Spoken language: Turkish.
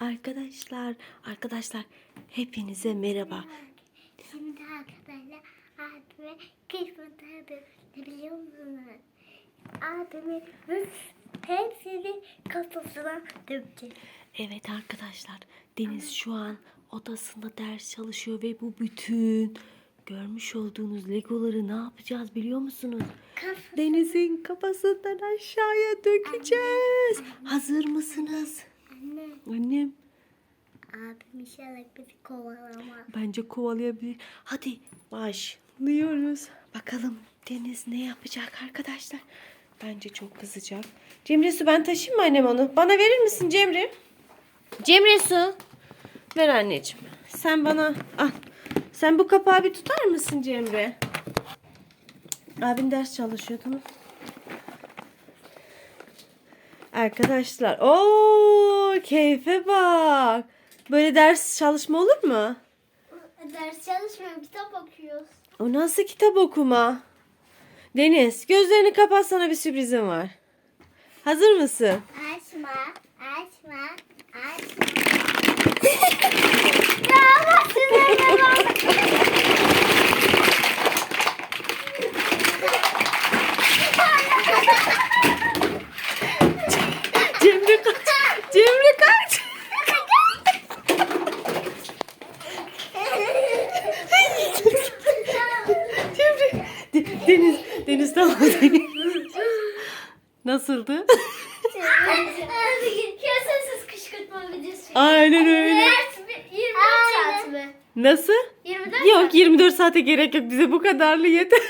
Arkadaşlar, arkadaşlar hepinize merhaba. Şimdi arkadaşlar abime kışmadı ne biliyor musunuz? Abimi biz hepsini kafasına dökeceğiz. Evet arkadaşlar, Deniz şu an odasında ders çalışıyor ve bu bütün görmüş olduğunuz legoları ne yapacağız biliyor musunuz? Kaf Deniz'in kafasından aşağıya dökeceğiz. Hazır mısınız? Anne Annem abim inşallah bizi kovalamaz. bence kovalayabilir. Hadi başlıyoruz. Bakalım Deniz ne yapacak arkadaşlar? Bence çok kızacak. Cemre su ben taşıyayım mı annem onu? Bana verir misin Cemre? Cemre su. Ver anneciğim. Sen bana al. Sen bu kapağı bir tutar mısın Cemre? Abin ders çalışıyor tamam. Arkadaşlar o keyfe bak. Böyle ders çalışma olur mu? Ders çalışmıyorum kitap okuyoruz. O nasıl kitap okuma? Deniz gözlerini kapat sana bir sürprizim var. Hazır mısın? Açma, açma, açma. Deniz. Deniz tamam. Nasıldı? Kesesiz kışkırtma videosu. Aynen öyle. Ders 24 saat mi? Nasıl? 24 Yok 24 saate gerek yok bize bu kadarlı yeter.